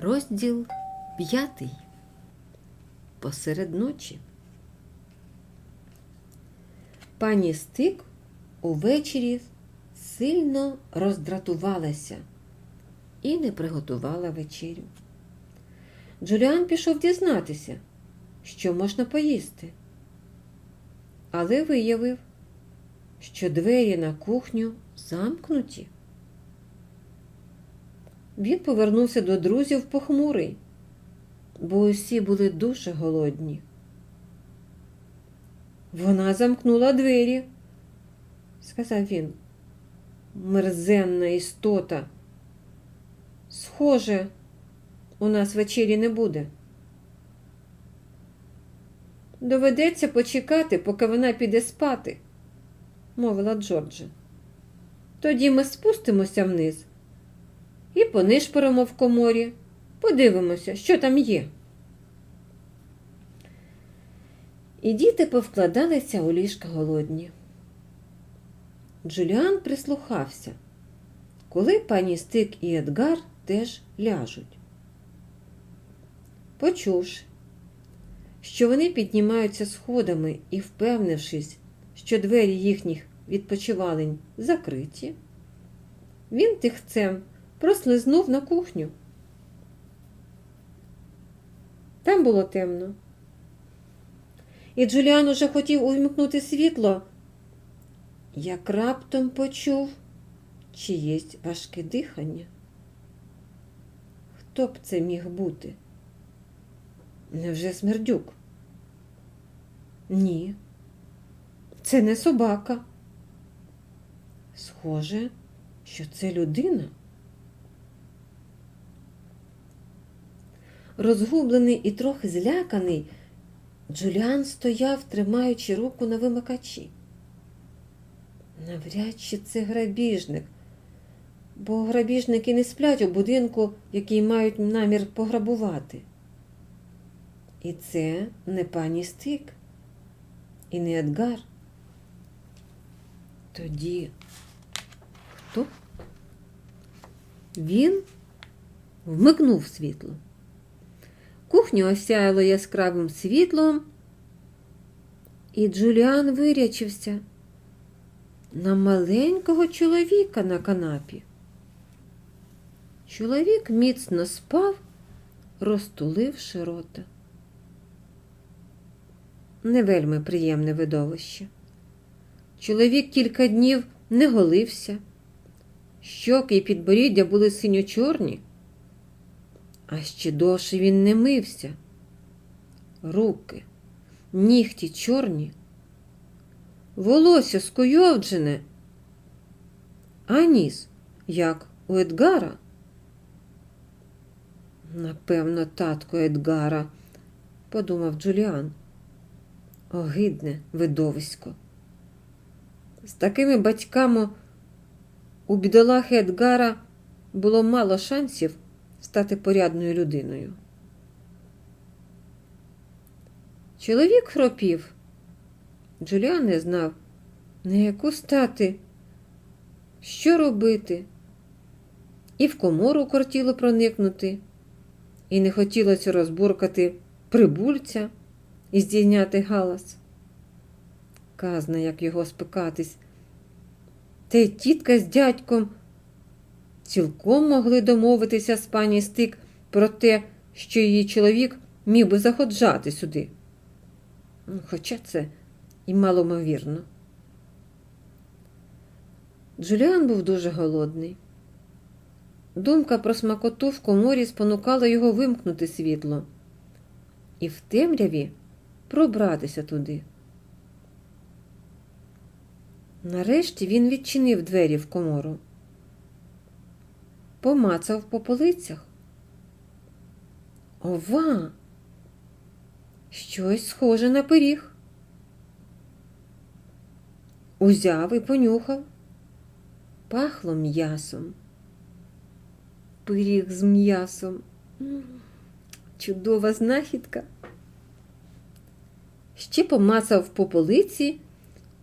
Розділ п'ятий. Посеред ночі. Пані Стик увечері сильно роздратувалася і не приготувала вечерю. Джуліан пішов дізнатися, що можна поїсти, але виявив, що двері на кухню замкнуті. Він повернувся до друзів похмурий, бо усі були дуже голодні. Вона замкнула двері, сказав він. Мерзенна істота. Схоже, у нас вечері не буде. Доведеться почекати, поки вона піде спати, мовила Джорджа. Тоді ми спустимося вниз і понишпоримо в коморі. Подивимося, що там є. І діти повкладалися у ліжка голодні. Джуліан прислухався, коли пані Стик і Едгар теж ляжуть. Почувши, що вони піднімаються сходами і впевнившись, що двері їхніх відпочивалень закриті, він тихцем прослизнув на кухню. Там було темно. І Джуліан уже хотів увімкнути світло, як раптом почув чиєсь важке дихання. Хто б це міг бути? Невже смердюк? Ні, це не собака. Схоже, що це людина. Розгублений і трохи зляканий, Джуліан стояв, тримаючи руку на вимикачі. Навряд чи це грабіжник, бо грабіжники не сплять у будинку, який мають намір пограбувати. І це не пані Стик, і не Едгар. Тоді хто? Він вмикнув світло. Кухню осяяло яскравим світлом, і Джуліан вирячився на маленького чоловіка на канапі. Чоловік міцно спав, розтуливши рота. Не вельми приємне видовище. Чоловік кілька днів не голився, щоки і підборіддя були синьо-чорні. А ще довше він не мився. Руки, нігті чорні, волосся скуйовджене, а ніс, як у Едгара. Напевно, татко Едгара, подумав Джуліан. Огидне видовисько. З такими батьками у бідолахи Едгара було мало шансів стати порядною людиною. Чоловік хропів. Джуліан не знав, на яку стати, що робити, і в комору кортіло проникнути, і не хотілося розбуркати прибульця і здійняти галас. Казна, як його спекатись. Та й тітка з дядьком цілком могли домовитися з пані Стик про те, що її чоловік міг би заходжати сюди. Хоча це і маломовірно. Джуліан був дуже голодний. Думка про смакоту в коморі спонукала його вимкнути світло і в темряві пробратися туди. Нарешті він відчинив двері в комору помацав по полицях. Ова! Щось схоже на пиріг. Узяв і понюхав. Пахло м'ясом. Пиріг з м'ясом. Чудова знахідка. Ще помацав по полиці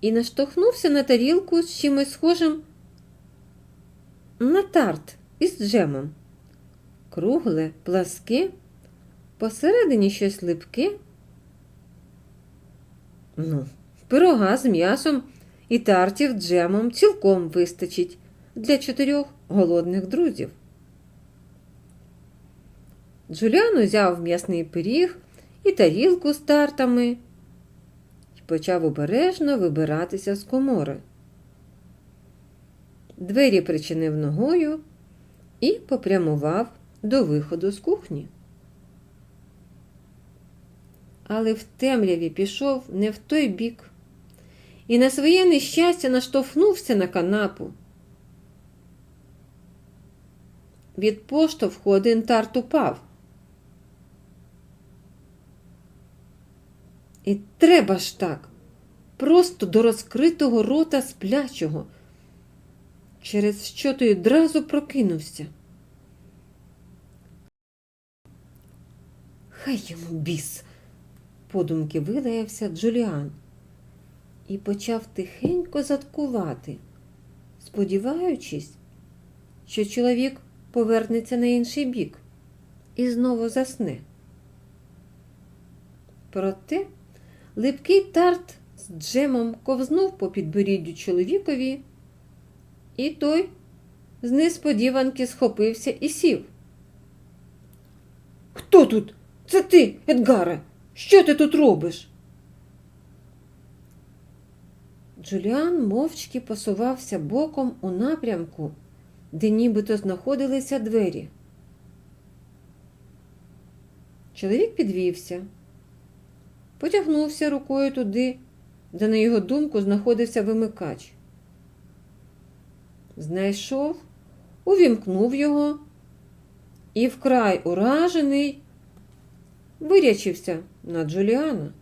і наштовхнувся на тарілку з чимось схожим на тарт із джемом. кругле, пласке, посередині щось липке. Ну, пирога з м'ясом і тартів джемом цілком вистачить для чотирьох голодних друзів. Джуліан узяв м'ясний пиріг і тарілку з тартами і почав обережно вибиратися з комори. Двері причинив ногою і попрямував до виходу з кухні. Але в темряві пішов не в той бік і на своє нещастя наштовхнувся на канапу. Від поштовху один тарт упав. І треба ж так, просто до розкритого рота сплячого, через що той одразу прокинувся. Хай йому біс, подумки вилаявся Джуліан і почав тихенько заткувати, сподіваючись, що чоловік повернеться на інший бік і знову засне. Проте липкий тарт з джемом ковзнув по підборіддю чоловікові, і той з несподіванки схопився і сів. Хто тут? Це ти, Едгаре? Що ти тут робиш? Джуліан мовчки посувався боком у напрямку, де нібито знаходилися двері. Чоловік підвівся, потягнувся рукою туди, де, на його думку, знаходився вимикач. Знайшов, увімкнув його і вкрай уражений вирячився на Джуліана.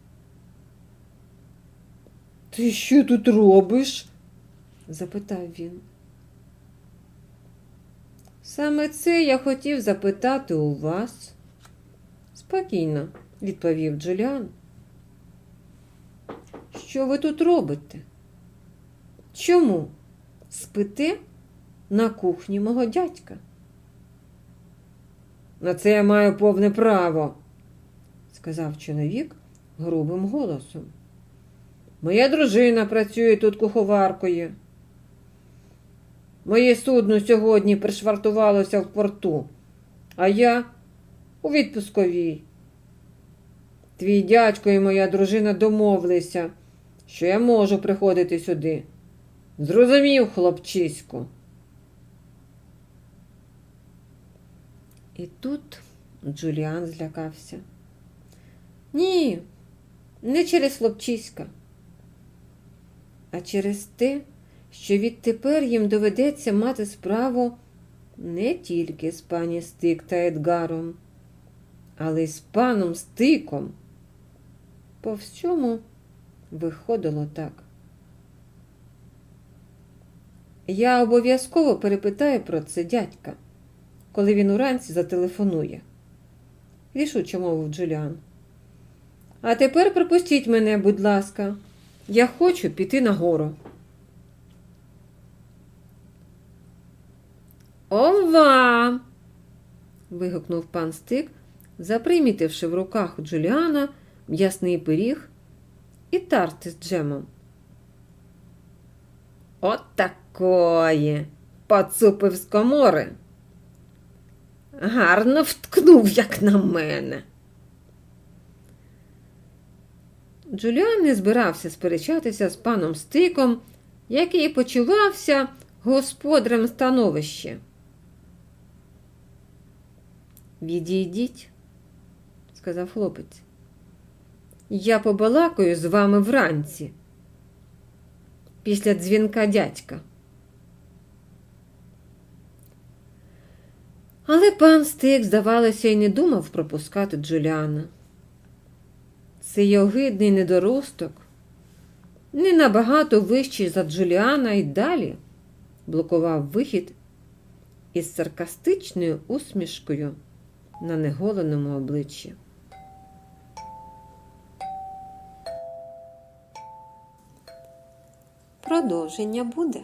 Ти що тут робиш? запитав він. Саме це я хотів запитати у вас. Спокійно, відповів Джуліан. Що ви тут робите? Чому спите на кухні мого дядька? На це я маю повне право, сказав чоловік грубим голосом. Моя дружина працює тут куховаркою. Моє судно сьогодні пришвартувалося в порту, а я у відпусковій. Твій дядько і моя дружина домовилися, що я можу приходити сюди. Зрозумів, хлопчиську. І тут Джуліан злякався. Ні, не через хлопчиська, а через те, що відтепер їм доведеться мати справу не тільки з пані Стик та Едгаром, але й з паном Стиком. По всьому виходило так. Я обов'язково перепитаю про це дядька, коли він уранці зателефонує. Рішуче мовив Джуліан. А тепер пропустіть мене, будь ласка. Я хочу піти нагору. Ова. вигукнув пан Стик, запримітивши в руках у Джуліана м'ясний пиріг і тарти з джемом. От такої. Поцупив з комори. Гарно вткнув, як на мене. Джуліан не збирався сперечатися з паном Стиком, який почувався господарем становища. Відійдіть, сказав хлопець. Я побалакаю з вами вранці, після дзвінка дядька. Але пан Стик, здавалося, й не думав пропускати Джуліана. Цей огидний недоросток, не набагато вищий за Джуліана і далі блокував вихід із саркастичною усмішкою на неголеному обличчі. Продовження буде.